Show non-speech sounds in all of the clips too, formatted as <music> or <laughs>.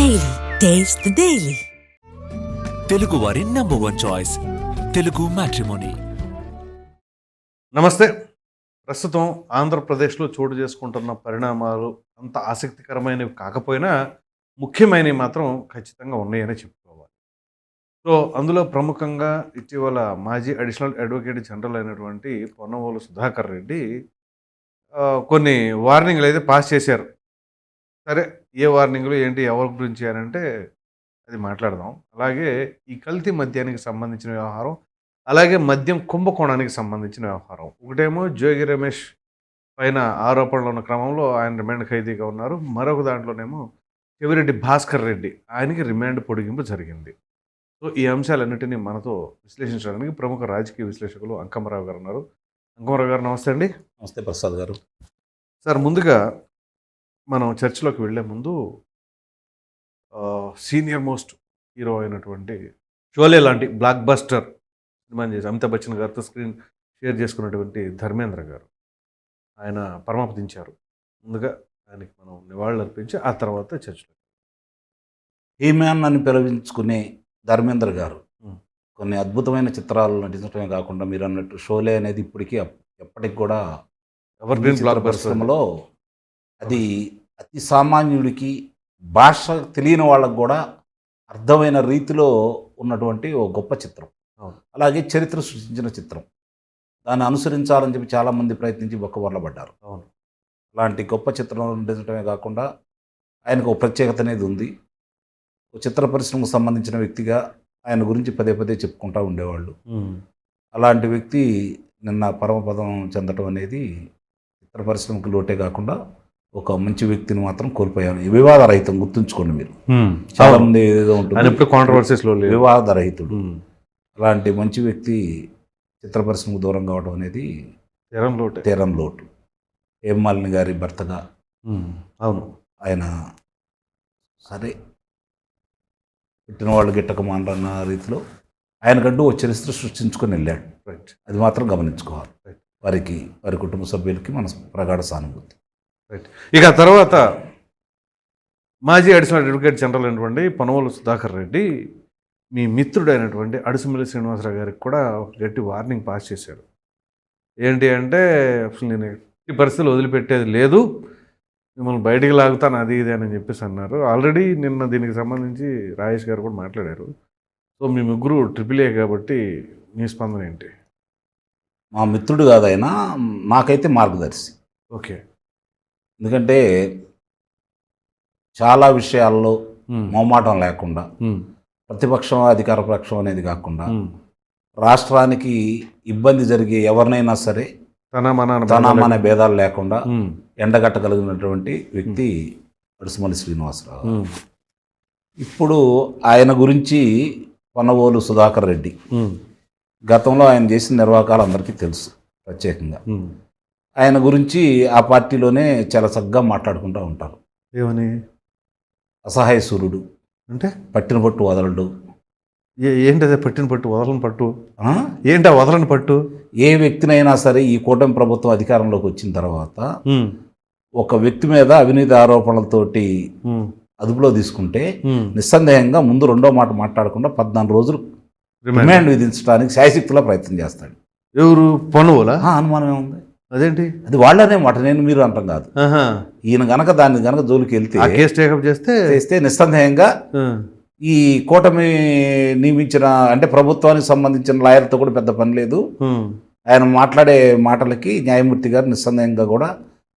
Daily. Taste the Daily. Telugu వారి number one choice Telugu matrimony నమస్తే. ప్రస్తుతం ఆంధ్రప్రదేశ్లో చోటు చేసుకుంటున్న పరిణామాలు అంత ఆసక్తికరమైనవి కాకపోయినా ముఖ్యమైనవి మాత్రం ఖచ్చితంగా ఉన్నాయని చెప్పుకోవాలి. సో అందులో ప్రముఖంగా ఇటీవల మాజీ అడిషనల్ అడ్వకేట్ జనరల్ అయినటువంటి పొన్నవోలు సుధాకర్ రెడ్డి కొన్ని వార్నింగ్లు అయితే పాస్ చేశారు. సరే ఏ వార్నింగ్లు ఏంటి ఎవరి గురించి అని అంటే అది మాట్లాడదాం. అలాగే ఈ కల్తీ మద్యానికి సంబంధించిన వ్యవహారం అలాగే మద్యం కుంభకోణానికి సంబంధించిన వ్యవహారం. ఒకటేమో జోగి రమేష్ పైన ఆరోపణలు ఉన్న క్రమంలో ఆయన రిమాండ్ ఖైదీగా ఉన్నారు. మరొక దాంట్లోనేమో చెవిరెడ్డి భాస్కర్ రెడ్డి ఆయనకి రిమాండ్ పొడిగింపు జరిగింది. సో ఈ అంశాలన్నింటినీ మనతో విశ్లేషించడానికి ప్రముఖ రాజకీయ విశ్లేషకులు అంకమరావు గారు ఉన్నారు. అంకమరావు గారు నమస్తే అండి. నమస్తే ప్రసాద్ గారు. సార్ ముందుగా మనం చర్చిలోకి వెళ్ళే ముందు సీనియర్ మోస్ట్ హీరో అయినటువంటి షోలే లాంటి బ్లాక్ బస్టర్ సినిమాని చేసి అమితాబ్ బచ్చన్ గారితో స్క్రీన్ షేర్ చేసుకున్నటువంటి ధర్మేంద్ర గారు. ఆయన పరమపదించారు. ముందుగా ఆయనకి మనం నివాళులు అర్పించి ఆ తర్వాత చర్చలో ఈ మ్యాన్ అని పిలవించుకునే ధర్మేంద్ర గారు. కొన్ని అద్భుతమైన చిత్రాలు నటించడమే కాకుండా మీరు అన్నట్టు షోలే అనేది ఇప్పటికీ ఎప్పటికి కూడా ఎవర్ పరిశ్రమలో అది అతి సామాన్యుడికి భాష తెలియని వాళ్ళకు కూడా అర్థమైన రీతిలో ఉన్నటువంటి ఓ గొప్ప చిత్రం. అలాగే చరిత్ర సృష్టించిన చిత్రం. దాన్ని అనుసరించాలని చెప్పి చాలామంది ప్రయత్నించి పడ్డారు అవును. అలాంటి గొప్ప చిత్రం నటించడమే కాకుండా ఆయనకు ఒక ప్రత్యేకత అనేది ఉంది. ఒక చిత్ర పరిశ్రమకు సంబంధించిన వ్యక్తిగా ఆయన గురించి పదే పదే చెప్పుకుంటూ ఉండేవాళ్ళు. అలాంటి వ్యక్తి నిన్న పరమపదం చెందటం అనేది చిత్ర పరిశ్రమకు లోటే కాకుండా ఒక మంచి వ్యక్తిని మాత్రం కోల్పోయాను. వివాదరహితం గుర్తుంచుకోండి మీరు. చాలా మంది ఏదో ఉంటుంది. కాంట్రవర్సీస్లో లేదు. వివాదరహితుడు ఉమ్. అలాంటి మంచి వ్యక్తి చిత్ర పరిశ్రమకు దూరం కావడం అనేది తీరంలోటే తీరం లోటు. హేమాలిని గారి భర్తగా. అవును. ఆయన సరే. పుట్టిన వాళ్ళు గిట్టక మానరన్న రీతిలో ఆయనకంటూ ఓ చరిత్ర సృష్టించుకొని వెళ్ళాడు. రైట్ అది మాత్రం గమనించుకోవాలి. వారికి వారి కుటుంబ సభ్యులకి మన ప్రగాఢ సానుభూతి. రైట్ ఇక తర్వాత మాజీ అడిషనల్ అడ్వకేట్ జనరల్ అయినటువంటి పొనవోలు సుధాకర్ రెడ్డి మీ మిత్రుడు అయినటువంటి అడుసుమిల్లి శ్రీనివాసరావు గారికి కూడా ఒక గట్టి వార్నింగ్ పాస్ చేశాడు. ఏంటి అంటే అసలు నేను ఎట్టి పరిస్థితులు వదిలిపెట్టేది లేదు. మిమ్మల్ని బయటికి లాగుతాను అది ఇది అని చెప్పేసి అన్నారు. ఆల్రెడీ నిన్న దీనికి సంబంధించి రాజేష్ గారు కూడా మాట్లాడారు. సో మీ ముగ్గురు ట్రిపుల్ ఏ కాబట్టి మీ స్పందన ఏంటి? మా మిత్రుడు కాదు ఆయన. నాకైతే మార్గదర్శి. ఓకే. ఎందుకంటే చాలా విషయాల్లో మొహమాటం లేకుండా ప్రతిపక్షం అధికార పక్షం అనేది కాకుండా రాష్ట్రానికి ఇబ్బంది జరిగే ఎవరినైనా సరే తన మన భేదాలు లేకుండా. ఎండగట్టగలిగినటువంటి వ్యక్తి అడుసుమల్లి శ్రీనివాసరావు. ఇప్పుడు ఆయన గురించి పొన్నవోలు సుధాకర్ రెడ్డి. గతంలో ఆయన చేసిన నిర్వాహకాలు అందరికీ తెలుసు ప్రత్యేకంగా. ఆయన గురించి ఆ పార్టీలోనే చాలా చక్కగా మాట్లాడుకుంటూ ఉంటారు. ఏమని? అసహాయ సూర్యుడు. అంటే? పట్టిన పట్టు వదలడు. ఏంటి అదే పట్టిన పట్టు వదలని పట్టు? ఏంటి ఆ వదలని పట్టు? ఏ వ్యక్తినైనా సరే ఈ కూటమి ప్రభుత్వం అధికారంలోకి వచ్చిన తర్వాత ఒక వ్యక్తి మీద అవినీతి ఆరోపణలతోటి అదుపులో తీసుకుంటే నిస్సందేహంగా ముందు రెండో మాట మాట్లాడకుండా పద్నాలుగు రోజులు రిమాండ్ విధించడానికి శాయశక్తిలో ప్రయత్నం చేస్తాడు. ఎవరు? పనువులా అనుమానం ఏముంది అదేంటి? అది వాళ్ళనే మాట నేను మీరు అంటాం కాదు. ఈయన గనక దాన్ని గనక జోలికి వెళ్తే కేసు టేకప్ చేస్తే చేస్తే నిస్సందేహంగా ఈ కూటమి నియమించిన అంటే ప్రభుత్వానికి సంబంధించిన లాయర్తో కూడా పెద్ద పని లేదు. ఆయన మాట్లాడే మాటలకి న్యాయమూర్తి గారు నిస్సందేహంగా కూడా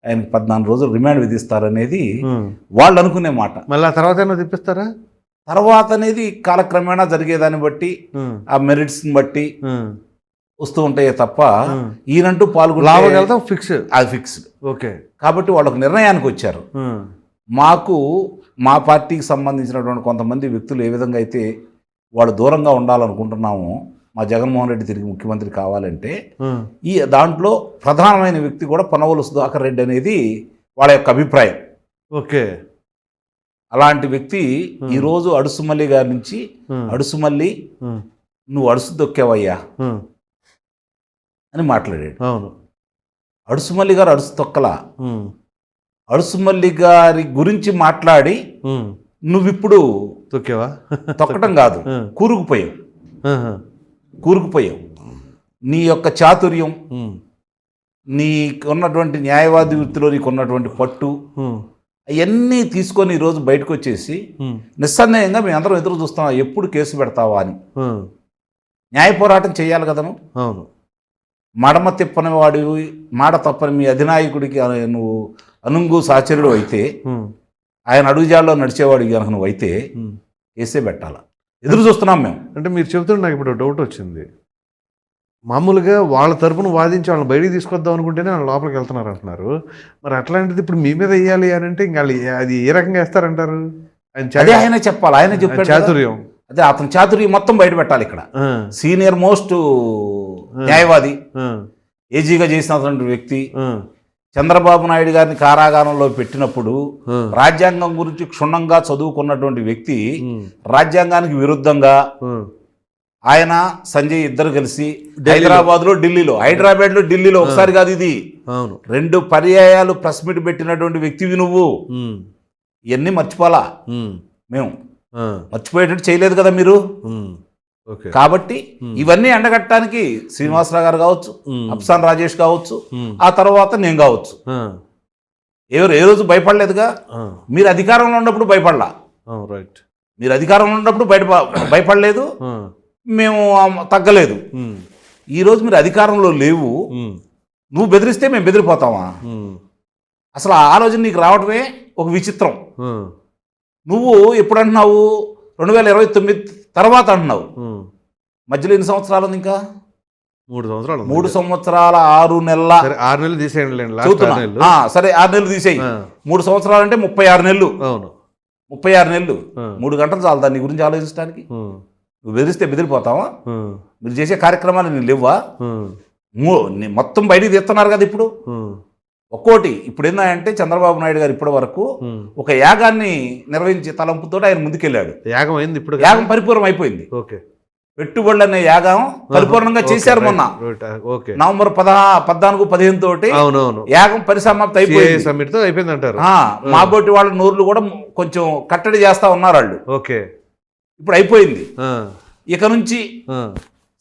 ఆయనకి పద్నాలుగు రోజులు రిమాండ్ విధిస్తారనేది. వాళ్ళు అనుకునే మాట. మళ్ళీ ఆ తర్వాత ఏమో తెప్పిస్తారా? తర్వాత అనేది కాలక్రమేణా జరిగేదాన్ని బట్టి ఆ. మెరిట్స్ని బట్టి వస్తూ ఉంటాయే తప్ప. ఈయనంటూ పాల్గొనే లాభం వెళ్తాం ఫిక్స్ అది ఫిక్స్డ్ ఓకే. కాబట్టి వాళ్ళకు నిర్ణయానికి వచ్చారు. మాకు మా పార్టీకి సంబంధించినటువంటి కొంతమంది వ్యక్తులు ఏ విధంగా అయితే వాళ్ళు దూరంగా ఉండాలనుకుంటున్నామో మా జగన్మోహన్ రెడ్డి తిరిగి ముఖ్యమంత్రి కావాలంటే ఈ దాంట్లో ప్రధానమైన వ్యక్తి కూడా పొన్నవోలు సుధాకర్ రెడ్డి అనేది వాళ్ళ యొక్క అభిప్రాయం. ఓకే. అలాంటి వ్యక్తి. ఈరోజు అడుసుమల్లి గారి నుంచి అడుసుమల్లి నువ్వు అడుసు దొక్కావయ్యా. అని మాట్లాడాడు అవును అడుసుమల్లి గారు అడుసు తొక్కల అడుసుమల్లి గారి గురించి మాట్లాడి నువ్విప్పుడు తొక్కేవా తొక్కటం కాదు. <laughs> కూరుకుపోయావు. కూరుకుపోయావు నీ యొక్క చాతుర్యం. నీకున్నటువంటి న్యాయవాది వృత్తిలో నీకున్నటువంటి పట్టు. అవన్నీ తీసుకొని ఈరోజు బయటకు వచ్చేసి. నిస్సందేహంగా మేము అందరం ఎదురు చూస్తాం ఎప్పుడు కేసు పెడతావా అని. న్యాయ పోరాటం చేయాలి కదా నువ్వు అవును మడమ తిప్పని వాడు మాట తప్పని మీ అధినాయకుడికి నువ్వు అనుంగు సాచరుడు అయితే. ఆయన అడుగుజాల్లో నడిచేవాడు కనుక నువ్వు అయితే. కేసే పెట్టాల? ఎదురు చూస్తున్నాం మేము. అంటే మీరు చెబుతుంటే నాకు ఇప్పుడు డౌట్ వచ్చింది. మామూలుగా వాళ్ళ తరపున వాదించి వాళ్ళని బయటికి తీసుకొద్దాం అనుకుంటేనే వాళ్ళు లోపలికి వెళ్తున్నారు అంటున్నారు. మరి అట్లాంటిది ఇప్పుడు మీ మీద వేయాలి అని అంటే ఇంకా అది ఏ రకంగా వేస్తారంటారు? ఆయన చెప్పాలి. ఆయన చెప్పాడు కదా. చాతుర్యం. అదే అతని చాతుర్యం మొత్తం బయట పెట్టాలి ఇక్కడ. సీనియర్ మోస్ట్ న్యాయవాది. ఏజీగా చేసినటువంటి వ్యక్తి. చంద్రబాబు నాయుడు గారిని కారాగారంలో పెట్టినప్పుడు. రాజ్యాంగం గురించి క్షుణ్ణంగా చదువుకున్నటువంటి వ్యక్తి రాజ్యాంగానికి విరుద్ధంగా ఆయన సంజయ్ ఇద్దరు కలిసి హైదరాబాద్లో ఢిల్లీలో. హైదరాబాద్లో ఢిల్లీలో ఒకసారి కాదు ఇది. రెండు పర్యాయాలు ప్రెస్ మీట్ పెట్టినటువంటి వ్యక్తివి నువ్వు. ఇవన్నీ మర్చిపోలా మేము. మర్చిపోయేటట్టు చేయలేదు కదా మీరు? కాబట్టి ఇవన్నీ ఎండగట్టడానికి శ్రీనివాసరావు గారు కావచ్చు అప్సాన్ రాజేష్ కావచ్చు ఆ తర్వాత నేను కావచ్చు. ఎవరు ఏ రోజు భయపడలేదుగా? మీరు అధికారంలో ఉన్నప్పుడు భయపడలా? రైట్. మీరు అధికారంలో ఉన్నప్పుడు బయట భయపడలేదు. మేము తగ్గలేదు. ఈరోజు మీరు అధికారంలో లేవు. నువ్వు బెదిరిస్తే మేము బెదిరిపోతామా? ఉమ్, అసలు ఆ ఆలోచన నీకు రావడమే ఒక విచిత్రం. నువ్వు ఎప్పుడు అంటున్నావు రెండు వేల ఇరవై తొమ్మిది తర్వాత అంటున్నావు. మధ్యలో ఎన్ని సంవత్సరాలు ఉంది ఇంకా? మూడు సంవత్సరాలు. మూడు సంవత్సరాల ఆరు నెలల సరే ఆరు నెలలు తీసేయండి సరే ఆరు నెలలు తీసేయి. మూడు సంవత్సరాలు అంటే ముప్పై ఆరు నెలలు. అవును. ముప్పై ఆరు నెలలు. మూడు గంటలు చాలు దాని గురించి ఆలోచించడానికి. నువ్వు బెదిరిస్తే బెదిరిపోతావా? మీరు చేసే కార్యక్రమాలు నేను లేవా మొత్తం బయటికి తీస్తున్నారు కదా ఇప్పుడు? ఒక్కోటి ఇప్పుడు ఏంటంటే చంద్రబాబు నాయుడు గారు ఇప్పటి వరకు. ఒక యాగాన్ని నిర్వహించే తలంపుతో ఆయన ముందుకెళ్ళాడు. యాగం అయింది ఇప్పుడు యాగం పరిపూర్ణం అయిపోయింది. ఓకే. పెట్టుబడులు అనే యాగం పరిపూర్ణంగా చేశారు మొన్న. నవంబర్ పదహా పద్నాలుగు పదిహేను తోటి యాగం పరిసమాప్తి అయిపోయింది. సమ్మిట్తో అయిపోయింది అంటారు. మాబోటి వాళ్ళ నోర్లు కూడా కొంచెం కట్టడి చేస్తా ఉన్నారు వాళ్ళు. ఓకే. ఇప్పుడు అయిపోయింది. ఇక నుంచి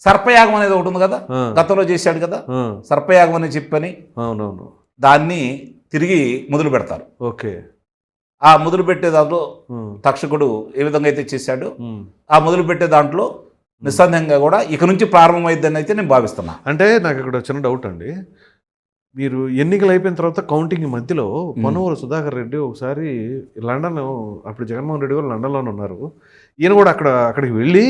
సర్పయాగం అనేది ఒకటి ఉంది కదా? గతంలో చేశాడు కదా? సర్పయాగం అని చెప్పని అవునవును. దాన్ని తిరిగి మొదలు పెడతారు. ఓకే. ఆ మొదలు పెట్టే దాంట్లో తక్షకుడు ఏ విధంగా అయితే చేశాడో. ఆ మొదలు పెట్టే దాంట్లో నిస్సందేహంగా కూడా ఇక నుంచి ప్రారంభమైద్దని అయితే నేను భావిస్తున్నా. అంటే నాకు ఇక్కడ చిన్న డౌట్ అండి. మీరు ఎన్నికలు అయిపోయిన తర్వాత కౌంటింగ్ మధ్యలో పనువూరు సుధాకర్ రెడ్డి ఒకసారి లండన్ అప్పుడు జగన్మోహన్ రెడ్డి గారు లండన్లోనే ఉన్నారు. ఈయన కూడా అక్కడ అక్కడికి వెళ్ళి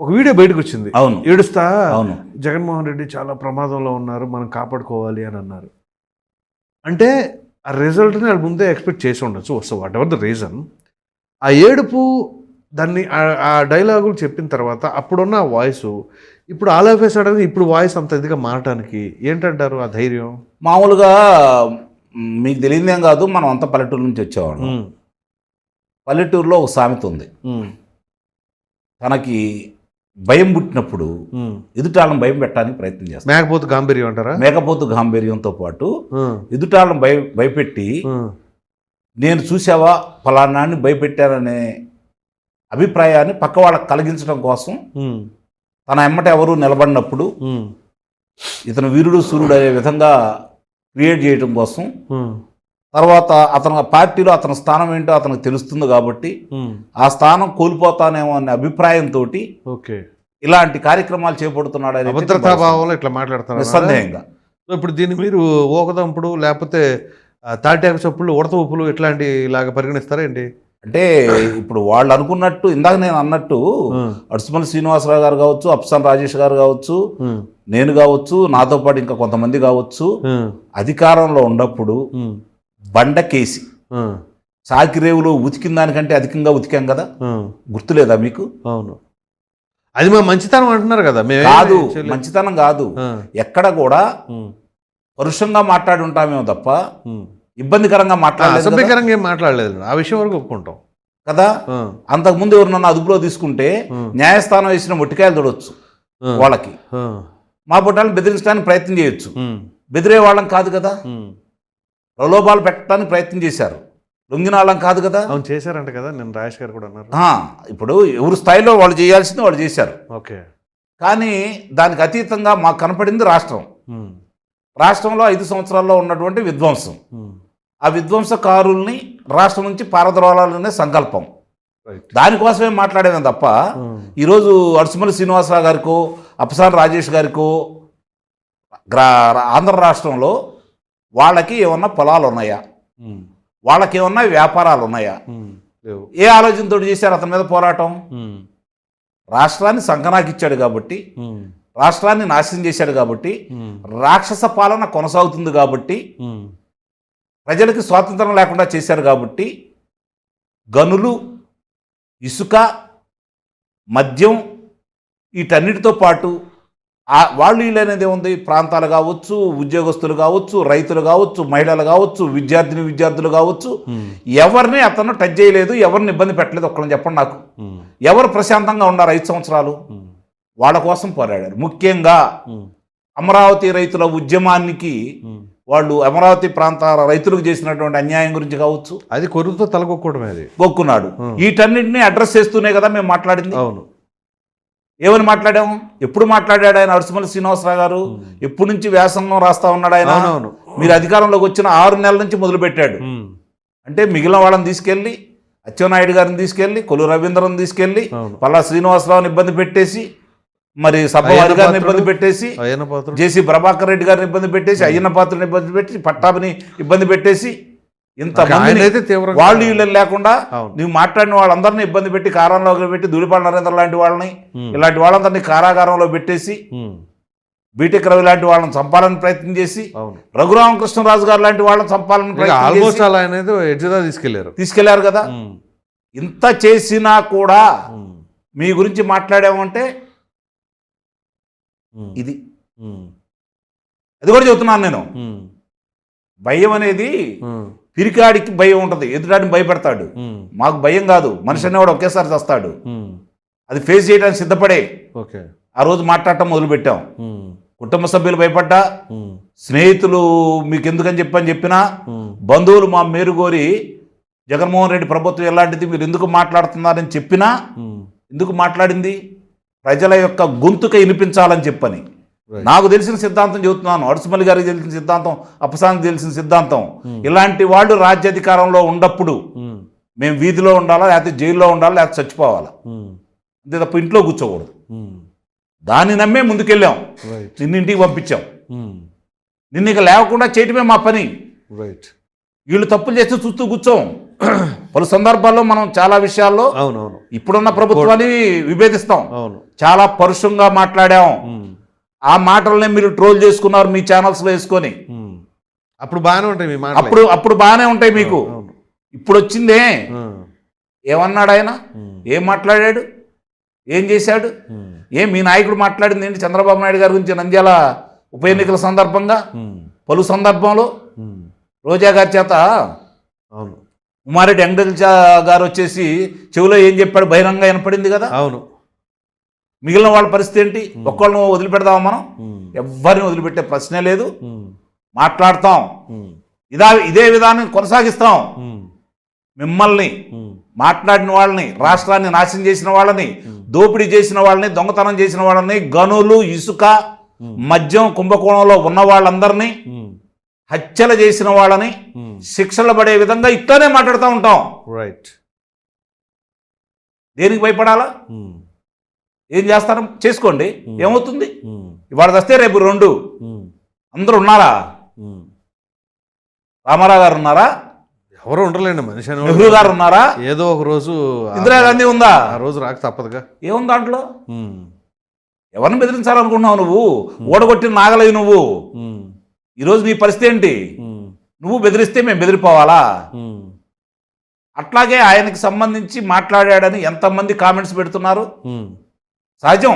ఒక వీడియో బయటకు వచ్చింది. అవును. ఏడుస్తా అవును. జగన్మోహన్ రెడ్డి చాలా ప్రమాదంలో ఉన్నారు మనం కాపాడుకోవాలి అని అన్నారు. అంటే ఆ రిజల్ట్ని వాళ్ళు ముందే ఎక్స్పెక్ట్ చేసి ఉండొచ్చు. So whatever the reason? ఆ ఏడుపు దాన్ని ఆ- డైలాగులు చెప్పిన తర్వాత అప్పుడున్న ఆ వాయిస్ ఇప్పుడు ఆల్ ఆఫ్ సడన్ ఇప్పుడు వాయిస్ అంత ఇదిగా మారటానికి ఏంటంటారు ఆ ధైర్యం? మామూలుగా మీకు తెలియదేం కాదు మనం అంతా పల్లెటూరు నుంచి వచ్చేవాళ్ళం. పల్లెటూరులో ఒక సామెత ఉంది. తనకి భయం పుట్టినప్పుడు ఉమ్. ఎదుటాళ్ళని భయం పెట్టడానికి ప్రయత్నం చేస్తాం. మేకపోతు గాంభీర్యం అంటారా? మేకపోతు గాంభీర్యంతో పాటు ఉమ్, ఎదుటాళ్ళని భయ భయపెట్టి నేను చూసావా ఫలానాన్ని భయపెట్టాననే అభిప్రాయాన్ని పక్క వాళ్ళకి కలిగించడం కోసం తన ఎమ్మట ఎవరు నిలబడినప్పుడు ఇతను వీరుడు సూర్యుడు అనే విధంగా క్రియేట్ చేయడం కోసం తర్వాత అతను పార్టీలో అతని స్థానం ఏంటో అతనికి తెలుస్తుంది కాబట్టి. ఆ స్థానం కోల్పోతానేమో అనే అభిప్రాయంతో ఓకే. ఇలాంటి కార్యక్రమాలు చేపడుతున్నాడు అనేది అభద్రతా భావంలో ఇట్లా మాట్లాడుతున్నారు? నిస్సందేహంగా. ఇప్పుడు దీన్ని మీరు ఓకదంపుడు లేకపోతే తాటాకు చప్పులు ఉడత ఉప్పులు ఇట్లాంటి లాగా పరిగణిస్తారా ఏంటి? అంటే ఇప్పుడు వాళ్ళు అనుకున్నట్టు ఇందాక నేను అన్నట్టు అడుసుమల్లి శ్రీనివాసరావు గారు కావచ్చు అప్సాన్ రాజేష్ గారు కావచ్చు నేను కావచ్చు నాతో పాటు ఇంకా కొంతమంది కావచ్చు అధికారంలో ఉన్నప్పుడు ఉమ్, బండకేసి ఉమ్, సాకిరేవులో ఉతికిన దానికంటే అధికంగా ఉతికాం కదా? గుర్తులేదా మీకు? అవును. అది మా మంచితనం అంటున్నారు కదా మేము కాదు మంచితనం కాదు. ఎక్కడ కూడా పరుషంగా మాట్లాడి ఉంటామేమో తప్ప ఇబ్బందికరంగా మాట్లాడలేదు కదా. అసభ్యకరంగా ఏం మాట్లాడలేదు ఆ విషయం వరకు ఒప్పుకుంటాం. కదా? అంతకుముందు ఎవరినన్నా అదుపులో తీసుకుంటే న్యాయస్థానం వేసిన మొట్టికాయలు చూడొచ్చు ఉమ్, వాళ్ళకి. మా పుట్టాలను బెదిరించడానికి ప్రయత్నం చేయొచ్చు. బెదిరే వాళ్ళం కాదు కదా? ప్రలోభాలు పెట్టడానికి ప్రయత్నం చేశారు. లొంగినాళ్ళం కాదు కదా? అవును చేశారంట కదా? నేను రాజేష్ గారు కూడా అన్నారు. ఇప్పుడు ఎవరు స్థాయిలో వాళ్ళు చేయాల్సింది వాళ్ళు చేశారు. ఓకే. కానీ దానికి అతీతంగా మాకు కనపడింది రాష్ట్రం. రాష్ట్రంలో ఐదు సంవత్సరాల్లో ఉన్నటువంటి విధ్వంసం. ఆ విధ్వంసకారుల్ని రాష్ట్రం నుంచి పారద్రోలాలనే సంకల్పం. దానికోసమే మాట్లాడేమే తప్ప ఈరోజు అడుసుమల్లి శ్రీనివాసరావు గారికో అప్పసాని రాజేష్ గారికో గ్రా ఆంధ్ర రాష్ట్రంలో వాళ్ళకి ఏమన్నా పొలాలు ఉన్నాయా వాళ్ళకి ఏమన్నా వ్యాపారాలు ఉన్నాయా ఏ ఆలోచనతో చేశారు అతని మీద పోరాటం? రాష్ట్రాన్ని సంకనాకిచ్చాడు కాబట్టి రాష్ట్రాన్ని నాశనం చేశాడు కాబట్టి రాక్షస పాలన కొనసాగుతుంది కాబట్టి ప్రజలకి స్వాతంత్రం లేకుండా చేశారు కాబట్టి గనులు ఇసుక మద్యం వీటన్నిటితో పాటు వాళ్ళు వీళ్ళు అనేది ఏముంది? ప్రాంతాలు కావచ్చు ఉద్యోగస్తులు కావచ్చు రైతులు కావచ్చు మహిళలు కావచ్చు విద్యార్థిని విద్యార్థులు కావచ్చు. ఉమ్, ఎవరిని అతను టచ్ చేయలేదు ఎవరిని ఇబ్బంది పెట్టలేదు ఒక్కరిని చెప్పండి నాకు. ఉమ్, ఎవరు ప్రశాంతంగా ఉన్నారు ఐదు సంవత్సరాలు? ఉమ్, వాళ్ళ కోసం పోరాడారు. ముఖ్యంగా అమరావతి రైతుల ఉద్యమానికి. వాళ్ళు అమరావతి ప్రాంత రైతులకు చేసినటువంటి అన్యాయం గురించి కావచ్చు. అది కొరుకుతో తలగొక్కడమే అది. గొక్కున్నాడు Hmm. వీటన్నిటిని అడ్రస్ చేస్తూనే కదా మేము మాట్లాడింది. అవును. ఏమని మాట్లాడాము ఎప్పుడు మాట్లాడాడు ఆయన నరసింహ శ్రీనివాసరావు గారు? ఎప్పటి నుంచి వ్యాసంగం రాస్తా ఉన్నాడు ఆయన? మీరు అధికారంలోకి వచ్చిన ఆరు నెలల నుంచి మొదలు పెట్టాడు. ఉమ్, అంటే మిగిలిన వాళ్ళని తీసుకెళ్ళి అచ్చెన్నాయుడు గారిని తీసుకెళ్ళి కొలు రవీంద్రని తీసుకెళ్ళి పల్లా శ్రీనివాసరావుని ఇబ్బంది పెట్టేసి మరి అయ్యన్న గారిని. ఇబ్బంది పెట్టేసి జేసీ ప్రభాకర్ రెడ్డి గారిని ఇబ్బంది పెట్టేసి అయ్యన్న పాత్రని ఇబ్బంది పెట్టి పట్టాభిని ఇబ్బంది పెట్టేసి ఇంత ఆయనైతే తీవ్రంగా వాళ్ళు వీళ్ళని లేకుండా నువ్వు మాట్లాడిన వాళ్ళందరినీ ఇబ్బంది పెట్టి కారంలో పెట్టి ధూళిపాల నరేంద్ర లాంటి వాళ్ళని ఇలాంటి వాళ్ళందరినీ కారాగారంలో పెట్టేసి బీటెక్ రవి లాంటి వాళ్ళని చంపాలని ప్రయత్నం చేసి రఘురామకృష్ణరాజు గారు లాంటి వాళ్ళని చంపాలని ఆల్మోస్ట్ అలా అనేది ఎడ్జ్దా తీసుకెళ్ళారు. తీసుకెళ్ళారు కదా. ఇంత చేసినా కూడా మీ గురించి మాట్లాడామంటే ఇది. అది కూడా చెబుతున్నాను నేను. భయం అనేది పిరికాడికి భయం ఉంటుంది. ఎదుటాడిని భయపెడతాడు. మాకు భయం కాదు. మనిషి అనేవాడు ఒకేసారి చస్తాడు. అది ఫేస్ చేయడానికి సిద్ధపడే. ఓకే. ఆ రోజు మాట్లాడటం మొదలుపెట్టాం. కుటుంబ సభ్యులు భయపడ్డా. స్నేహితులు మీకు ఎందుకని చెప్పని చెప్పినా బంధువులు మా మేరు కోరి జగన్మోహన్ రెడ్డి ప్రభుత్వం ఎలాంటిది మీరు ఎందుకు మాట్లాడుతున్నారని చెప్పినా ఎందుకు మాట్లాడింది? ప్రజల యొక్క గొంతుక వినిపించాలని చెప్పని. నాకు తెలిసిన సిద్ధాంతం చెబుతున్నాను. అడుసుమల్లి గారికి తెలిసిన సిద్ధాంతం అప్పసానికి తెలిసిన సిద్ధాంతం. Hmm. ఇలాంటి వాళ్ళు రాజ్యాధికారంలో ఉన్నప్పుడు ఉమ్, మేము వీధిలో ఉండాలా లేకపోతే జైల్లో ఉండాలా లేకపోతే చచ్చిపోవాలా? ఉమ్, అంతే తప్ప ఇంట్లో కూర్చోకూడదు. దాన్ని నమ్మే ముందుకెళ్ళాం. రైట్ నిన్ను ఇంటికి పంపించాం నిన్ను ఇక లేకుండా చేయటమే మా పని. రైట్ వీళ్ళు తప్పులు చేస్తే చూస్తూ కూర్చోం. <clears throat> పలు సందర్భాల్లో మనం చాలా విషయాల్లో అవునవును. ఇప్పుడున్న ప్రభుత్వాన్ని విభేదిస్తాం. అవును. చాలా పరుషంగా మాట్లాడాం. ఆ మాటలనే మీరు ట్రోల్ చేసుకున్నారు మీ ఛానల్స్లో వేసుకొని. అప్పుడు బాగానే ఉంటాయి మీ అప్పుడు అప్పుడు బాగానే ఉంటాయి మీకు. ఇప్పుడు వచ్చిందే ఏమన్నాడు ఆయన? ఏం మాట్లాడాడు? ఏం చేశాడు? ఏం మీ నాయకుడు మాట్లాడింది ఏంటి? చంద్రబాబు నాయుడు గారి గురించి నంద్యాల ఉప ఎన్నికల సందర్భంగా? పలు సందర్భంలో? రోజా గారి చేత? అవును. ఉమారెడ్డి వెంకటేశ్వర గారు వచ్చేసి చెవిలో ఏం చెప్పాడు? బహిరంగ వినపడింది కదా? అవును. మిగిలిన వాళ్ళ పరిస్థితి ఏంటి? ఒక్కళ్ళను వదిలిపెడదామా మనం? ఉమ్, ఎవ్వరిని వదిలిపెట్టే ప్రశ్నే లేదు. మాట్లాడతాం. ఇదా ఇదే విధానం కొనసాగిస్తాం. మిమ్మల్ని మాట్లాడిన వాళ్ళని రాష్ట్రాన్ని నాశనం చేసిన వాళ్ళని దోపిడీ చేసిన వాళ్ళని దొంగతనం చేసిన వాళ్ళని గనులు ఇసుక మద్యం కుంభకోణంలో ఉన్న వాళ్ళందరినీ హత్యలు చేసిన వాళ్ళని శిక్షలు పడే విధంగా ఇట్లానే మాట్లాడుతూ ఉంటాం. రైట్ దేనికి భయపడాలా? ఏం చేస్తారం చేసుకోండి. ఏమవుతుంది? ఇవాళ వస్తే రేపు రెండు. అందరూ ఉన్నారా. రామారావు గారు ఉన్నారా? ఎవరు ఉండలేండి మనిషి. నెహ్రూ గారు ఉన్నారా? ఏదో ఒక రోజు ఇందిరాగాంధీ ఉందా? ఆ రోజు రాక తప్పదుగా. ఏముంది దాంట్లో? ఎవరిని బెదిరించాలనుకున్నావు నువ్వు? ఓడగొట్టిన నాగలవి నువ్వు? ఈరోజు నీ పరిస్థితి ఏంటి? నువ్వు బెదిరిస్తే మేము బెదిరిపోవాలా? అట్లాగే ఆయనకి సంబంధించి మాట్లాడాడని ఎంతమంది కామెంట్స్ పెడుతున్నారు? సహజం.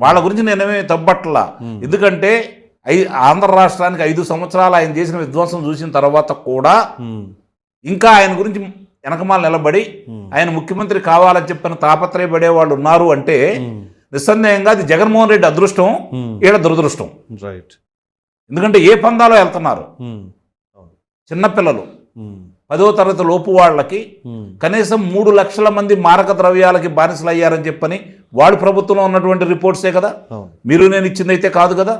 వాళ్ళ గురించి నేనేమీ తప్పట్లా. ఎందుకంటే ఐ ఆంధ్ర రాష్ట్రానికి ఐదు సంవత్సరాలు ఆయన చేసిన విధ్వంసం చూసిన తర్వాత కూడా ఇంకా ఆయన గురించి వెనకమాల నిలబడి ఆయన ముఖ్యమంత్రి కావాలని చెప్పిన తాపత్రయపడే వాళ్ళు ఉన్నారు అంటే నిస్సందేహంగా అది జగన్మోహన్ రెడ్డి అదృష్టం ఈడ దురదృష్టం. రైట్. ఎందుకంటే ఏ పందాలో వెళ్తున్నారు? చిన్నపిల్లలు పదో తరగతి లోపు వాళ్ళకి కనీసం మూడు లక్షల మంది మారక ద్రవ్యాలకి బానిసలు అయ్యారని చెప్పని వాళ్ళు ప్రభుత్వంలో ఉన్నటువంటి రిపోర్ట్సే కదా? మీరు నేను ఇచ్చిందైతే కాదు కదా?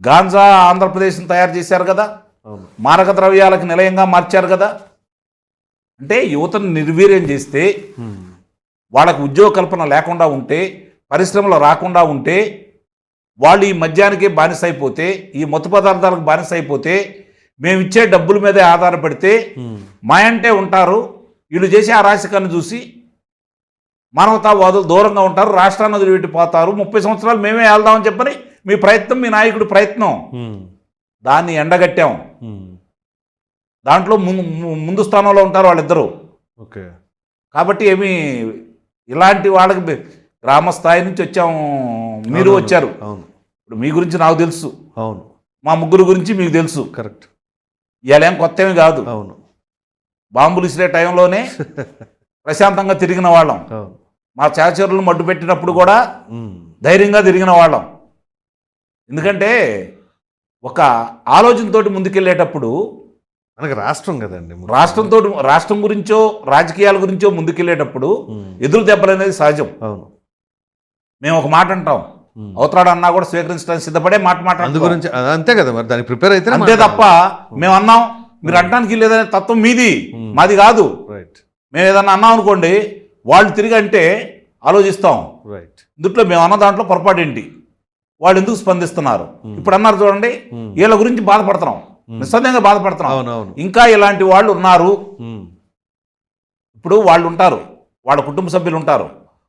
గాంజా ఆంధ్రప్రదేశ్ని తయారు చేశారు కదా? మారక ద్రవ్యాలకు నిలయంగా మార్చారు కదా? అంటే యువతను నిర్వీర్యం చేస్తే వాళ్ళకు ఉద్యోగ కల్పన లేకుండా ఉంటే పరిశ్రమలు రాకుండా ఉంటే వాళ్ళు ఈ మద్యానికి బానిస అయిపోతే ఈ మత్తు పదార్థాలకు బానిస అయిపోతే మేము ఇచ్చే డబ్బుల మీదే ఆధారపడితే ఉమ్, మా అంటే ఉంటారు వీళ్ళు చేసే అరాచకాన్ని చూసి మానవతావాదులు దూరంగా ఉంటారు రాష్ట్రాన్ని వదిలిపెట్టి పోతారు ముప్పై సంవత్సరాలు మేమే వెళ్దామని చెప్పని మీ ప్రయత్నం మీ నాయకుడి ప్రయత్నం. దాన్ని ఎండగట్టాం. దాంట్లో ముందు ముందు స్థానంలో ఉంటారు వాళ్ళిద్దరూ. ఓకే. కాబట్టి ఏమి ఇలాంటి వాళ్ళకి గ్రామ స్థాయి నుంచి వచ్చాము మీరు వచ్చారు. అవును. ఇప్పుడు మీ గురించి నాకు తెలుసు. అవును. మా ముగ్గురు గురించి మీకు తెలుసు. కరెక్ట్. ఇవాళ ఏం కొత్త ఏమి కాదు. అవును. బాంబులు ఇసిరే టైంలోనే <laughs> ప్రశాంతంగా తిరిగిన వాళ్ళం. మా చాచరులు మడ్డు పెట్టినప్పుడు కూడా ధైర్యంగా తిరిగిన వాళ్ళం. ఎందుకంటే ఒక ఆలోచనతోటి ముందుకెళ్ళేటప్పుడు మనకి రాష్ట్రం కదండి. రాష్ట్రంతో రాష్ట్రం గురించో రాజకీయాల గురించో ముందుకెళ్ళేటప్పుడు ఎదురు దెబ్బలు అనేది సహజం. అవును. మేము ఒక మాట అంటాం. ఉమ్. అవతరాడు అన్నా కూడా స్వీకరించడానికి సిద్ధపడే మాట మాట అందు. గురించి అంతే కదా మరి దానికి ప్రిపేర్ అయితే అంతే తప్ప మేము అన్నాం మీరు అంటానికి లేదనే తత్వం మీది. మాది కాదు. రైట్. మేము ఏదన్నా అన్నాం అనుకోండి వాళ్ళు తిరిగి అంటే ఆలోచిస్తాం. రైట్ ఇందుట్లో మేము అన్న దాంట్లో పొరపాటు ఏంటి వాళ్ళు ఎందుకు స్పందిస్తున్నారు? ఉమ్. ఇప్పుడు అన్నారు చూడండి ఉమ్. వీళ్ళ గురించి బాధపడుతున్నాం. ఉమ్. నిస్సందేహంగా బాధపడుతున్నాం. అవును అవును ఇంకా ఇలాంటి వాళ్ళు ఉన్నారు. ఇప్పుడు వాళ్ళు ఉంటారు. వాళ్ళ కుటుంబ సభ్యులు ఉంటారు.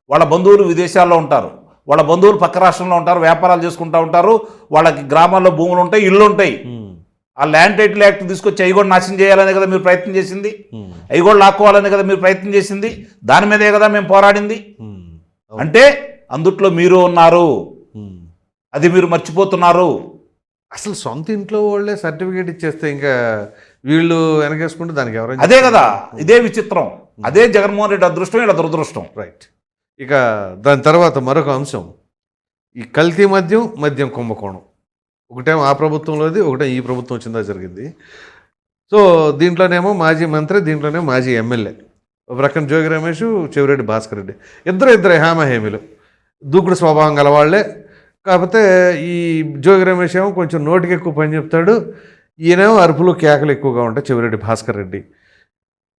వాళ్ళ బంధువులు విదేశాల్లో ఉంటారు. వాళ్ళ బంధువులు పక్క రాష్ట్రంలో ఉంటారు. వ్యాపారాలు చేసుకుంటూ ఉంటారు. వాళ్ళకి గ్రామాల్లో భూములు ఉంటాయి ఇళ్ళు ఉంటాయి. ఆ ల్యాండ్ టైటిల్ యాక్ట్ తీసుకొచ్చి అవి కూడా నాశనం చేయాలనే కదా మీరు ప్రయత్నం చేసింది? అవి కూడా లాక్కోవాలనే కదా మీరు ప్రయత్నం చేసింది? దాని మీదే కదా మేము పోరాడింది? అవును. అంటే అందుట్లో మీరు ఉన్నారు. ఉమ్. అది మీరు మర్చిపోతున్నారు. అసలు సొంత ఇంట్లో వాళ్ళే సర్టిఫికేట్ ఇచ్చేస్తే ఇంకా వీళ్ళు వెనకేసుకుంటే దానికి ఎవరైనా అదే కదా ఇదే విచిత్రం. అదే జగన్మోహన్ రెడ్డి అదృష్టం ఇలా దురదృష్టం. రైట్ ఇక దాని తర్వాత మరొక అంశం. ఈ కల్తీ మద్యం మద్యం కుంభకోణం. ఒకటేమో ఆ ప్రభుత్వంలోది ఒకటే ఈ ప్రభుత్వం వచ్చిందా జరిగింది. సో దీంట్లోనేమో మాజీ మంత్రి దీంట్లోనేమో మాజీ ఎమ్మెల్యే. ఒక రకం జోగి రమేష్ చెవిరెడ్డి భాస్కర్ రెడ్డి. ఇద్దరు ఇద్దరు హేమహేమిలు. దూకుడు స్వభావం గలవాళ్ళే. కాకపోతే ఈ జోగి రమేష్ ఏమో కొంచెం నోటికి ఎక్కువ పని చెప్తాడు. ఈయనేమో అరుపులు కేకలు ఎక్కువగా ఉంటాయి చెవిరెడ్డి భాస్కర్ రెడ్డి.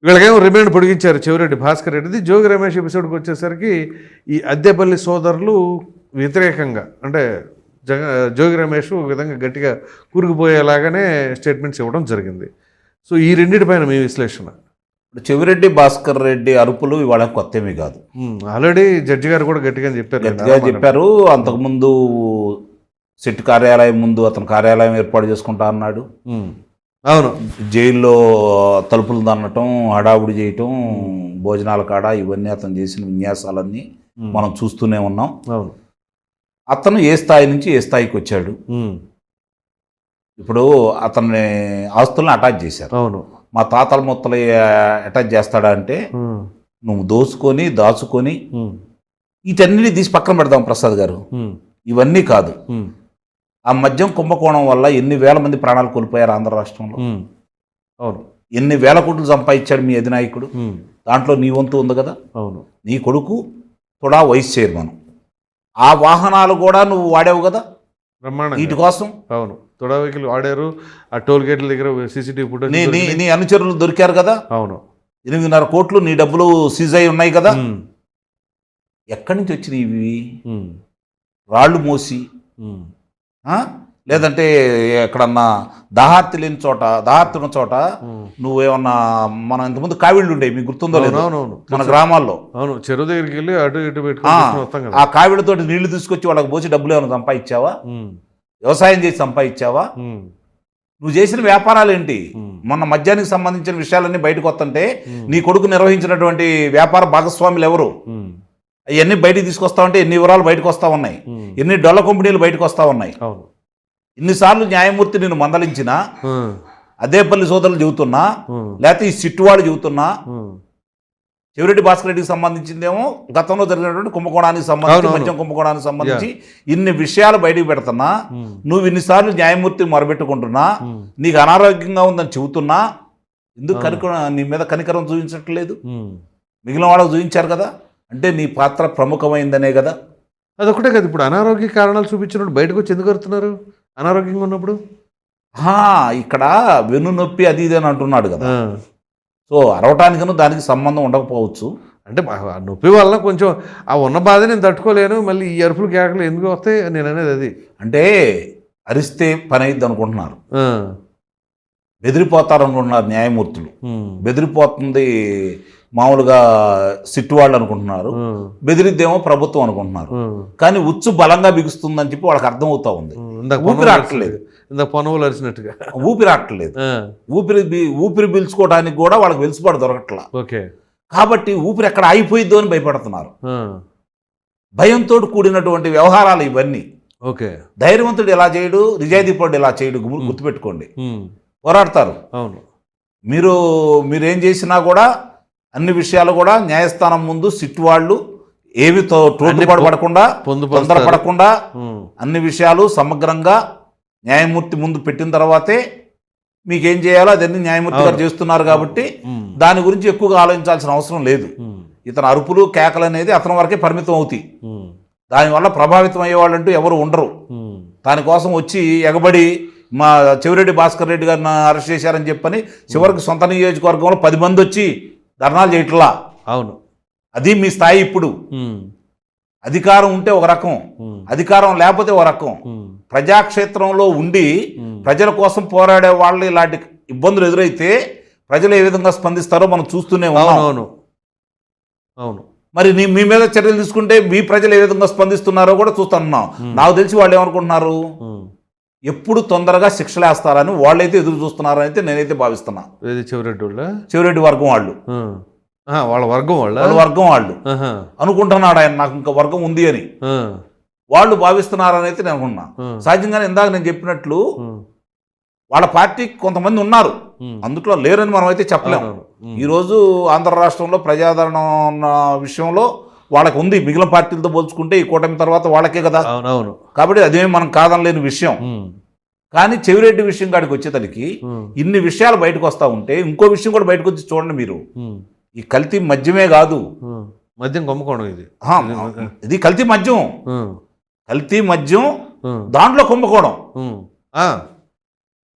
వీళ్ళకేమో రిమాండ్ పొడిగించారు చెవిరెడ్డి భాస్కర్ రెడ్డిది. జోగి రమేష్ ఎపిసోడ్కి వచ్చేసరికి ఈ అద్దెపల్లి సోదరులు వ్యతిరేకంగా అంటే జగ జోగి రమేష్ ఒక విధంగా గట్టిగా కూరుకుపోయేలాగానే స్టేట్మెంట్స్ ఇవ్వడం జరిగింది. సో ఈ రెండింటిపైన మీ విశ్లేషణ? చెవిరెడ్డి భాస్కర్ రెడ్డి అరుపులు ఇవాళ కొత్త ఏమీ కాదు ఆల్రెడీ జడ్జి గారు కూడా గట్టిగా చెప్పారు గట్టిగా చెప్పారు. అంతకుముందు సిట్ కార్యాలయం ముందు అతను కార్యాలయం ఏర్పాటు చేసుకుంటా అన్నాడు. అవును. జైల్లో తలుపులు దన్నటం హడావుడి చేయటం భోజనాల కాడ ఇవన్నీ అతను చేసిన విన్యాసాలన్నీ మనం చూస్తూనే ఉన్నాం. అవును. అతను ఏ స్థాయి నుంచి ఏ స్థాయికి వచ్చాడు? ఇప్పుడు అతన్ని ఆస్తులను అటాచ్ చేశారు. అవును. మా తాతల ముత్తలు అటాచ్ చేస్తాడా అంటే నువ్వు దోసుకొని దాచుకొని ఉమ్, వీటన్నిటిని తీసి పక్కన పెడదాం ప్రసాద్ గారు. ఇవన్నీ కాదు. ఆ మద్యం కుంభకోణం వల్ల ఎన్ని వేల మంది ప్రాణాలు కోల్పోయారు ఆంధ్ర రాష్ట్రంలో? అవును. ఎన్ని వేల కోట్లు సంపాదించాడు మీ అధినాయకుడు? దాంట్లో నీ వంతు ఉంది కదా? అవును. నీ కొడుకు తొడా వైస్ చైర్మన్. ఆ వాహనాలు కూడా నువ్వు వాడావు కదా? వీటి బ్రహ్మాండంగా కోసం? అవును. తొడ వెహికల్ ఆడారు ఆ టోల్ గేట్ల దగ్గర సీసీటీవీ ఫుటేజ్ నీ నీ అనుచరులు దొరికారు కదా? అవును. ఎనిమిదిన్నర కోట్లు నీ డబ్బులు సీజ్ అయి ఉన్నాయి కదా? ఎక్కడి నుంచి వచ్చినాయి ఇవి? రాళ్ళు మోసి? లేదంటే ఎక్కడన్నా దాహార్తి లేని చోట దాహార్తి ఉన్న చోట. నువ్వేమన్నా మనం ఇంతకుముందు కావిళ్ళు ఉండేవి మీకు గుర్తుందో లేదో? మన గ్రామాల్లో. అవును చెరువు దగ్గరికి వెళ్ళి అటు ఇటు ఆ, పెట్టుకొని ఆ కావిడితోటి నీళ్ళు తీసుకొచ్చి వాళ్ళకి పోసి డబ్బులు ఏమైనా సంపాదించావా? వ్యవసాయం చేసి సంపాదించావా? నువ్వు చేసిన వ్యాపారాలు ఏంటి మొన్న మద్యానికి సంబంధించిన విషయాలన్నీ బయటకు వస్తుంటే నీ కొడుకు నిర్వహించినటువంటి వ్యాపార భాగస్వాములు ఎవరు? అవన్నీ బయటికి తీసుకొస్తా ఉంటే ఎన్ని వివరాలు బయటకు వస్తా ఉన్నాయి? ఎన్ని డొల్ల కంపెనీలు బయటకు వస్తా ఉన్నాయి? ఇన్నిసార్లు న్యాయమూర్తి నిన్ను మందలించినా అదేపల్లి సోదరులు చెబుతున్నా లేకపోతే ఈ సిట్టువాడు చెబుతున్నా ఉమ్, చెవిరెడ్డి భాస్కర్ రెడ్డికి సంబంధించిందేమో గతంలో జరిగినటువంటి కుంభకోణానికి సంబంధించి. మద్యం కుంభకోణానికి సంబంధించి ఇన్ని విషయాలు బయటకు పెడుతున్నా నువ్వు ఇన్నిసార్లు న్యాయమూర్తి మొరబెట్టుకుంటున్నా నీకు అనారోగ్యంగా ఉందని చెబుతున్నా ఎందుకు. కనికరం నీ మీద కనికరం చూపించట్లేదు. మిగిలిన వాళ్ళకు చూపించారు కదా అంటే నీ పాత్ర ప్రముఖమైందనే కదా. అదొకటే కదా ఇప్పుడు అనారోగ్య కారణాలు చూపించినప్పుడు బయటకు వచ్చి ఎందుకు వస్తున్నారు? అనారోగ్యంగా ఉన్నప్పుడు ఇక్కడ వెన్ను నొప్పి అది ఇది అని అంటున్నాడు కదా. సో అరవటానికను దానికి సంబంధం ఉండకపోవచ్చు అంటే ఆ నొప్పి వల్ల కొంచెం ఆ ఉన్న బాధ నేను తట్టుకోలేను మళ్ళీ ఈ అరుపులు కేకలు ఎందుకు వస్తాయి నేను అనేది అది అంటే అరిస్తే పని అయింది అనుకుంటున్నారు. బెదిరిపోతారు అనుకుంటున్నారు న్యాయమూర్తులు. బెదిరిపోతుంది మామూలుగా సిట్టు వాళ్ళు అనుకుంటున్నారు. బెదిరిద్దేమో ప్రభుత్వం అనుకుంటున్నారు. కానీ ఉచ్చు బలంగా బిగుస్తుందని చెప్పి వాళ్ళకి అర్థమవుతా ఉంది. ఇందాక ఊపిరి పొనవలు ఆడట్లేదు. అరిచినట్టుగా. ఇందాక పొనవలు అరిచినట్టుగా ఊపిరి ఆడట్లేదు ఆ. ఊపిరి ఊపిరి పీల్చుకోవడానికి కూడా వాళ్ళకి వెలుసుబాటు దొరకట్లా ఓకే కాబట్టి ఊపిరి ఎక్కడ ఆగిపోయిద్దో అని భయపడుతున్నారు. భయంతో కూడినటువంటి వ్యవహారాలు ఇవన్నీ ఓకే ధైర్యవంతుడు ఎలా చేయడు నిజాయితీపరుడు ఎలా చేయడు గుర్తుపెట్టుకోండి. పోరాడతారు అవును మీరు మీరేం చేసినా కూడా అన్ని విషయాలు కూడా న్యాయస్థానం ముందు సిట్ వాళ్ళు ఏవి తోడుపాటు పడకుండా. తొందరపడకుండా. అన్ని విషయాలు సమగ్రంగా న్యాయమూర్తి ముందు పెట్టిన తర్వాతే మీకేం చేయాలో అదన్నీ న్యాయమూర్తి గారు. చేస్తున్నారు కాబట్టి. దాని గురించి ఎక్కువగా ఆలోచించాల్సిన అవసరం లేదు. ఇతను అరుపులు కేకలు అనేది అతని వరకే పరిమితం అవుతాయి. దానివల్ల ప్రభావితం అయ్యేవాళ్ళంటూ ఎవరు ఉండరు. దానికోసం వచ్చి ఎగబడి మా చెవిరెడ్డి భాస్కర్ రెడ్డి గారిని అరెస్ట్ చేశారని చెప్పని చివరికి సొంత నియోజకవర్గంలో పది మంది వచ్చి ధర్నాలు చేయట్లా? అవును. అది మీ స్థాయి ఇప్పుడు. అధికారం ఉంటే ఒక రకం. అధికారం లేకపోతే ఒక రకం. ప్రజాక్షేత్రంలో ఉండి. ప్రజల కోసం పోరాడే వాళ్ళు ఇలాంటి ఇబ్బందులు ఎదురైతే ప్రజలు ఏ విధంగా స్పందిస్తారో మనం చూస్తూనే ఉన్నాం. అవునవును. అవును. మరి నీ మీ మీద చర్యలు తీసుకుంటే మీ ప్రజలు ఏ విధంగా స్పందిస్తున్నారో కూడా చూస్తున్నాం నాకు తెలిసి వాళ్ళు ఏమనుకుంటున్నారు. ఎప్పుడు తొందరగా శిక్షలు వేస్తారని వాళ్ళైతే ఎదురు చూస్తున్నారని అయితే నేనైతే భావిస్తున్నా చివరెడ్డి వాళ్ళ చెవిరెడ్డి వర్గం వాళ్ళు వాళ్ళ వర్గం వాళ్ళ వాళ్ళ వర్గం వాళ్ళు. అనుకుంటున్నాడు ఆయన నాకు ఇంకా వర్గం ఉంది అని. వాళ్ళు భావిస్తున్నారని అయితే నేను అనుకున్నా. సహజంగానే ఇందాక నేను చెప్పినట్లు. వాళ్ళ పార్టీకి కొంతమంది ఉన్నారు. అందుట్లో లేరని మనం అయితే చెప్పలేము. ఈరోజు ఆంధ్ర రాష్ట్రంలో ప్రజాదరణ ఉన్న విషయంలో వాళ్ళకి ఉంది మిగిలిన పార్టీలతో పోల్చుకుంటే ఈ కూటమి తర్వాత వాళ్ళకే కదా అవునవును కాబట్టి అదేమి మనం కాదనలేని విషయం. కానీ చెవిరెడ్డి విషయం కాడికి వచ్చేసరికి ఉమ్. ఇన్ని విషయాలు బయటకు వస్తూ ఉంటే ఇంకో విషయం కూడా బయటకు వచ్చి చూడండి మీరు. ఈ కల్తీ మద్యమే కాదు. మద్యం కొమ్ముకోవడం ఇది ఇది కల్తీ మద్యం. కల్తీ మద్యం. దాంట్లో కుంభకోణం.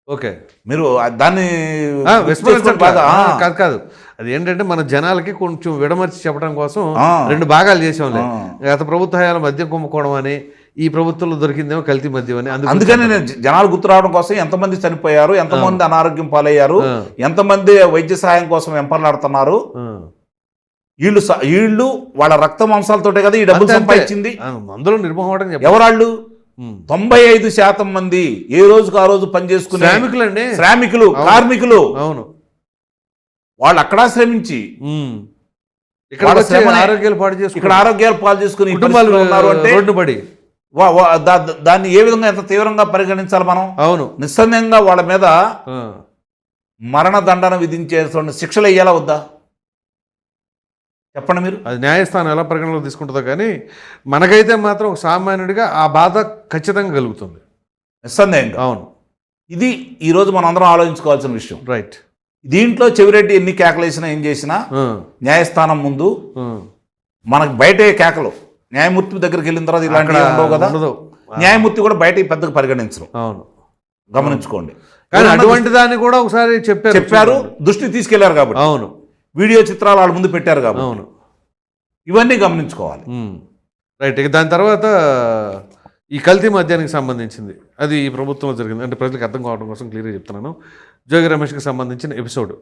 ఓకే మీరు దాన్ని ఆ, కాదు కాదు అది ఏంటంటే మన జనాలకి కొంచెం విడమర్చి చెప్పడం కోసం. రెండు భాగాలు చేసాంలే. గత ప్రభుత్వ హయాల మద్యం కుంభకోణం అని ఈ ప్రభుత్వంలో దొరికిందేమో కల్తీ మద్యం అని అందుకు అందుకని నేను జనాలు గుర్తు రావడం కోసం ఎంతమంది చనిపోయారు ఎంతమంది అనారోగ్యం పాలయ్యారు. ఎంతమంది వైద్య సహాయం కోసం వెంపర్లాడుతున్నారు ఆ. వీళ్ళు వీళ్ళు వాళ్ళ రక్త మాంసాలతోటే కదా ఈ డబ్బులు. సంపాదించింది నిర్మోహమాటం చెప్ప ఎవరాళ్ళు తొంభై ఐదు శాతం మంది ఏ రోజుకు ఆ రోజు పనిచేసుకునే శ్రామికులండి శ్రామికులు అవును. కార్మికులు అవును వాళ్ళు అక్కడ శ్రమించి. ఇక్కడ ఆరోగ్యాలు పాడు చేసుకుని ఇక్కడ ఆరోగ్యాలు పాలు చేసుకుని కుటుంబాలు ఉన్నారు అంటే పడి. దాన్ని ఏ విధంగా ఎంత తీవ్రంగా పరిగణించాలి మనం? అవును. నిస్సందేహంగా వాళ్ళ మీద. మరణ దండన విధించేటువంటి శిక్షలు వేయాలా వద్దా? చెప్పండి మీరు. అది న్యాయస్థానం ఎలా పరిగణలోకి తీసుకుంటుందో కానీ మనకైతే మాత్రం ఒక సామాన్యుడిగా ఆ బాధ ఖచ్చితంగా కలుగుతుంది. నిస్సందేహంగా. అవును. ఇది ఈరోజు మనం అందరం ఆలోచించుకోవాల్సిన విషయం. రైట్ దీంట్లో చెవిరెడ్డి ఎన్ని కేకలు వేసినా ఏం చేసినా న్యాయస్థానం ముందు మనకు బయటే కేకలు. న్యాయమూర్తి దగ్గరికి వెళ్ళిన తర్వాత ఇలాంటివి ఉండవు కదా? న్యాయమూర్తి కూడా బయట పెద్దగా పరిగణించరు. అవును. గమనించుకోండి. కానీ అటువంటి దాన్ని కూడా ఒకసారి చెప్పారు చెప్పారు దృష్టి తీసుకెళ్ళారు కాబట్టి. అవును. వీడియో చిత్రాలు వాళ్ళ ముందు పెట్టారు కాబట్టి. అవును. ఇవన్నీ గమనించుకోవాలి. రైట్ ఇక దాని తర్వాత ఈ కల్తీ మద్యానికి సంబంధించింది. అది ఈ ప్రభుత్వంలో జరిగింది. అంటే ప్రజలకు అర్థం కావడం కోసం క్లియర్గా చెప్తున్నాను. జోగి రమేష్కి సంబంధించిన ఎపిసోడ్.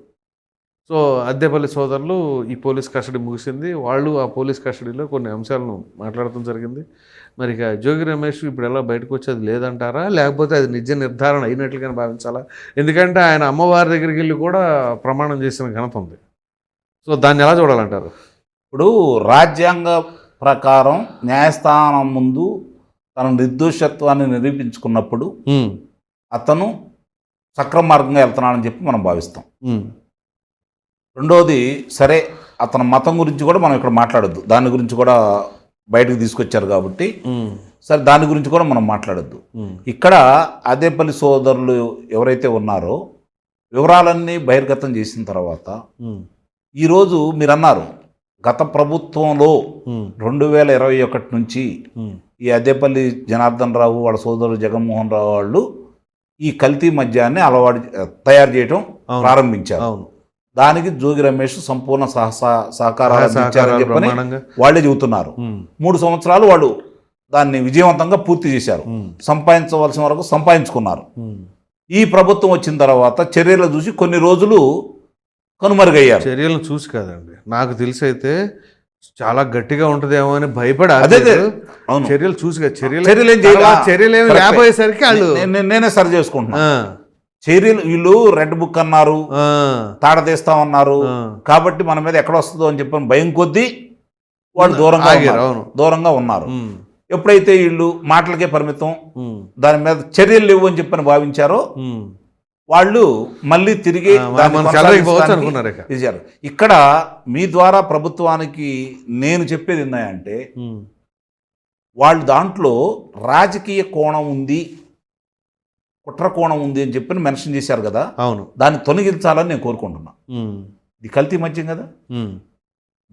సో అద్దెపల్లి సోదరులు ఈ పోలీస్ కస్టడీ ముగిసింది. వాళ్ళు ఆ పోలీస్ కస్టడీలో కొన్ని అంశాలను మాట్లాడటం జరిగింది. మరి ఇక జోగి రమేష్ ఇప్పుడు ఎలా బయటకు వచ్చేది లేదంటారా? లేకపోతే అది నిజ నిర్ధారణ అయినట్లుగానే భావించాలా? ఎందుకంటే ఆయన అమ్మవారి దగ్గరికి వెళ్ళి కూడా ప్రమాణం చేసిన ఘనత ఉంది. సో దాన్ని ఎలా చూడాలంటారు? ఇప్పుడు రాజ్యాంగ ప్రకారం న్యాయస్థానం ముందు తన నిర్దోషత్వాన్ని నిరూపించుకున్నప్పుడు అతను సక్రమ మార్గంగా వెళ్తున్నాడని చెప్పి మనం భావిస్తాం. రెండోది సరే అతని మతం గురించి కూడా మనం ఇక్కడ మాట్లాడొద్దు. దాని గురించి కూడా బయటకు తీసుకొచ్చారు కాబట్టి సరే దాని గురించి కూడా మనం మాట్లాడొద్దు. ఇక్కడ అదేపల్లి సోదరులు ఎవరైతే ఉన్నారో వివరాలన్నీ బహిర్గతం చేసిన తర్వాత ఈరోజు మీరు అన్నారు గత ప్రభుత్వంలో రెండు వేల ఇరవై ఒకటి నుంచి ఈ అద్దెపల్లి జనార్దన్ రావు వాళ్ళ సోదరుడు జగన్మోహన్ రావు వాళ్ళు ఈ కల్తీ మద్యాన్ని అలవాటు తయారు అవును. ప్రారంభించారు. అవును. దానికి జోగి రమేష్ సంపూర్ణ సహసా సహకారాలు చెప్పని వాళ్ళే చెబుతున్నారు. మూడు సంవత్సరాలు వాళ్ళు దాన్ని విజయవంతంగా పూర్తి చేశారు. సంపాదించవలసిన వరకు సంపాదించుకున్నారు. ఈ ప్రభుత్వం వచ్చిన తర్వాత చర్యలు చూసి కొన్ని రోజులు కనుమరుగయ్యారు. చర్యలను చూసి కాదండి. నాకు తెలిసి అయితే చాలా గట్టిగా ఉంటదేమో అని భయపడి అదే చర్యలు చూసి. చర్యలు చర్యలు చర్యలు ఏమి. లేకపోయేసరికి వాళ్ళు నేనే సరి చేసుకుంటున్నా. చర్యలు వీళ్ళు రెడ్ బుక్ అన్నారు ఆ, తాడదీస్తామన్నారు ఆ. కాబట్టి మన మీద ఎక్కడ వస్తుందో అని చెప్పని భయం కొద్దీ వాళ్ళు దూరంగా. దూరంగా ఉన్నారు. ఎప్పుడైతే వీళ్ళు మాటలకే పరిమితం దాని మీద చర్యలు లేవు అని చెప్పని భావించారో. వాళ్ళు మళ్ళీ తిరిగి ఇక్కడ మీ ద్వారా ప్రభుత్వానికి నేను చెప్పేది ఏంటంటే వాళ్ళు దాంట్లో రాజకీయ కోణం ఉంది కుట్ర కోణం ఉంది అని చెప్పి మెన్షన్ చేశారు కదా. అవును. దాన్ని తొలగించాలని నేను కోరుకుంటున్నా. ఇది కల్తీ మద్యం కదా.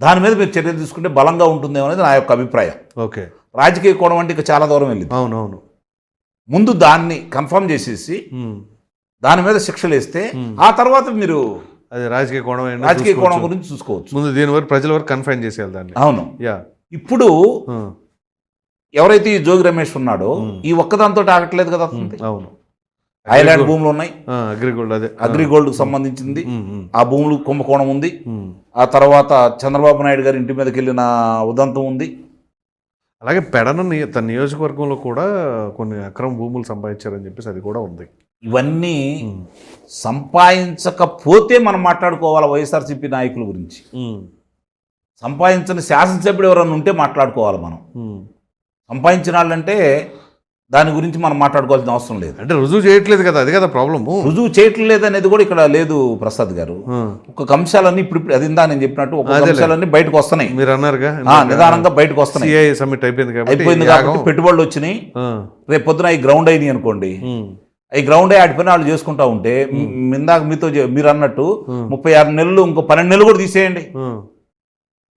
దాని మీద మీరు చర్యలు తీసుకుంటే బలంగా ఉంటుందేమో అనేది నా యొక్క అభిప్రాయం. ఓకే. రాజకీయ కోణం అంటే ఇక చాలా దూరం వెళ్ళింది. అవును అవును ముందు దాన్ని కన్ఫర్మ్ చేసేసి దాని మీద శిక్షలు వేస్తే. ఆ తర్వాత మీరు అది రాజకీయ కోణం రాజకీయ కోణం. గురించి చూసుకోవచ్చు. ముందు దీని వరకు ప్రజల వరకు కన్ఫైన్ చేసేయాలి దాన్ని. అవును. యా. ఇప్పుడు ఎవరైతే ఈ జోగి రమేష్ ఉన్నాడో. ఈ ఒక్కదాంతో ఆగట్లేదు కదా. అవును. ఐలాండ్ భూములు ఉన్నాయి. అగ్రిగోల్డ్ అదే. అగ్రిగోల్డ్ సంబంధించింది. ఆ భూములు కుంభకోణం ఉంది. ఆ తర్వాత చంద్రబాబు నాయుడు గారి ఇంటి మీదకి వెళ్ళిన ఉదంతం ఉంది. అలాగే పెడన తన నియోజకవర్గంలో కూడా కొన్ని అక్రమ భూములు సంపాదించారని చెప్పేసి అది కూడా ఉంది. ఇవన్నీ సంపాదించకపోతే మనం మాట్లాడుకోవాలి వైఎస్ఆర్సీపీ నాయకుల గురించి? సంపాదించని శాసనసభ్యుడు ఎవరైనా ఉంటే మాట్లాడుకోవాలి మనం. సంపాదించిన వాళ్ళంటే దాని గురించి మనం మాట్లాడుకోవాల్సిన అవసరం లేదు. అంటే రుజువు చేయట్లేదు కదా అది కదా ప్రాబ్లము. రుజువు చేయట్లేదు అనేది కూడా ఇక్కడ లేదు ప్రసాద్ గారు. ఒక్కొక్క అంశాలన్నీ ఇప్పుడు అది ఇందా నేను చెప్పినట్టు అదేలే. అంశాలన్నీ బయటకు వస్తున్నాయి. మీరు అన్నారుగా నిదానంగా బయటకు వస్తున్నాయి. సమ్మిట్ అయిపోయింది కాబట్టి అయిపోయింది యాగం. కాబట్టి పెట్టుబడులు వచ్చినాయి. రేపు పొద్దున ఈ గ్రౌండ్ అయినాయి అనుకోండి. ఈ గ్రౌండ్ ఆడిపోయిన వాళ్ళు చేసుకుంటా ఉంటే ఇందాక మీతో మీరు అన్నట్టు ముప్పై ఆరు నెలలు ఇంకో పన్నెండు నెలలు కూడా తీసేయండి.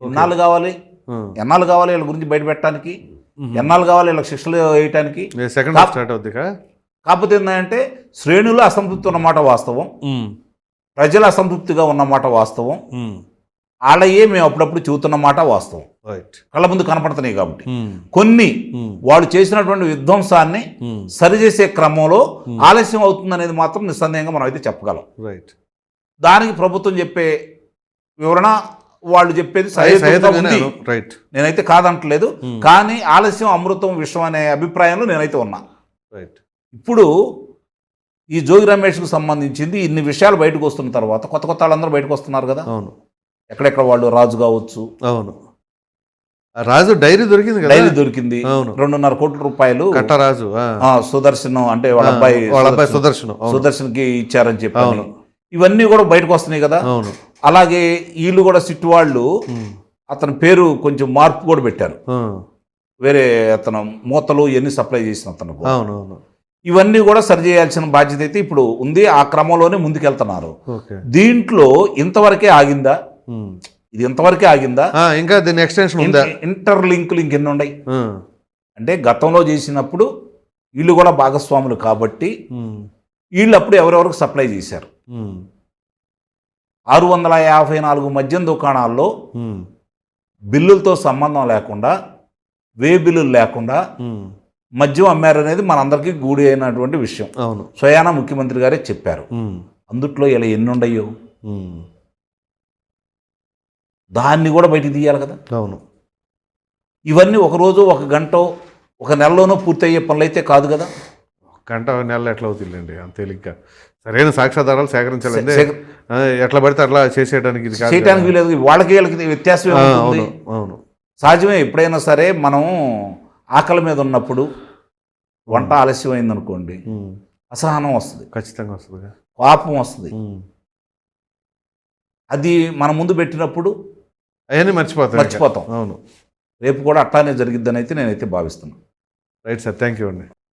ఎన్నాళ్ళు కావాలి. ఎన్నాళ్ళు కావాలి వీళ్ళ గురించి బయట పెట్టడానికి. ఎన్నాళ్ళు కావాలి వీళ్ళకి శిక్షలు వేయటానికి? సెకండ్ స్టార్ట్ అవుద్దిగా కాకపోతే ఏంటంటే శ్రేణులు అసంతృప్తి ఉన్నమాట వాస్తవం. ప్రజలు అసంతృప్తిగా ఉన్నమాట వాస్తవం. వాళ్ళయే మేము అప్పుడప్పుడు చెబుతున్న మాట వాస్తవం. రైట్ కళ్ళ ముందు కనపడుతున్నాయి కాబట్టి. ఉమ్, కొన్ని ఉమ్, వాళ్ళు చేసినటువంటి విధ్వంసాన్ని ఉమ్, సరిచేసే క్రమంలో ఆలస్యం అవుతుందనేది మాత్రం నిస్సందేహంగా మనం అయితే చెప్పగలం. రైట్ దానికి ప్రభుత్వం చెప్పే వివరణ వాళ్ళు చెప్పేది రైట్ నేనైతే కాదంటలేదు. కానీ ఆలస్యం అమృతం విషయం అనే అభిప్రాయంలో నేనైతే ఉన్నా. రైట్ ఇప్పుడు ఈ జోగి రమేష్కు సంబంధించింది ఇన్ని విషయాలు బయటకు వస్తున్న తర్వాత కొత్త కొత్త వాళ్ళందరూ బయటకు వస్తున్నారు కదా. అవును. ఎక్కడెక్కడ వాళ్ళు రాజు కావచ్చు. అవును. రాజు డైరీ దొరికింది కదా? డైరీ దొరికింది. రెండున్నర కోట్ల రూపాయలు కట్టరాజు సుదర్శనం అంటే వాళ్ళ అబ్బాయి వాళ్ళ అబ్బాయి సుదర్శన్. సుదర్శన్కి ఇచ్చారని చెప్పి అవును. ఇవన్నీ కూడా బయటకు వస్తున్నాయి కదా? అవును. అలాగే వీళ్ళు కూడా సిట్టు వాళ్ళు అతని పేరు కొంచెం మార్పు కూడా పెట్టారు. వేరే అతను మూతలు ఇవన్నీ సప్లై చేసిన అతను ఇవన్నీ కూడా సరి చేయాల్సిన బాధ్యత అయితే ఇప్పుడు ఉంది. ఆ క్రమంలోనే ముందుకెళ్తున్నారు. దీంట్లో ఇంతవరకే ఆగిందా. ఇది ఇంతవరకే ఆగిందా? ఇంకా దీని ఎక్స్టెన్షన్ ఉందా? ఇంటర్ లింకులు ఇంకెన్ని ఉన్నాయి? అంటే గతంలో చేసినప్పుడు వీళ్ళు కూడా భాగస్వాములు కాబట్టి వీళ్ళు అప్పుడు ఎవరెవరికి సప్లై చేశారు? ఆరు వందల యాభై నాలుగు మద్యం దుకాణాల్లో బిల్లులతో సంబంధం లేకుండా వే బిల్లులు లేకుండా మద్యం అమ్మారనేది మనందరికీ గూడి అయినటువంటి విషయం. అవును. స్వయాన ముఖ్యమంత్రి గారే చెప్పారు. అందుట్లో ఇలా ఎన్ని ఉండయో? దాన్ని కూడా బయటికి తీయాలి కదా. అవును. ఇవన్నీ ఒక రోజు ఒక గంట ఒక నెలలోనో పూర్తి అయ్యే పనులు అయితే కాదు. కదా గంట నెల ఎట్లా అవుతుందండి అంత తేలిగ్గా. సరైన సాక్ష్యాధారాలు సేకరించాలంటే సేకర- ఆ, ఎట్లా పడితే అట్లా చేసేయడానికి ఇది కదా. వీలేదు వాళ్ళకి వీళ్ళకి వ్యత్యాసం అవును అవును. సహజమే ఎప్పుడైనా సరే మనం ఆకలి మీద ఉన్నప్పుడు వంట ఆలస్యమైంది అనుకోండి ఉమ్, అసహనం వస్తుంది. ఖచ్చితంగా వస్తుంది కోపం వస్తుంది. అది మన ముందు పెట్టినప్పుడు అవన్నీ మర్చిపోతాం. మర్చిపోతాం. అవును. రేపు కూడా అట్లానే జరిగిద్దని అయితే నేనైతే భావిస్తున్నాను. రైట్ సార్ థ్యాంక్ యూ అండి.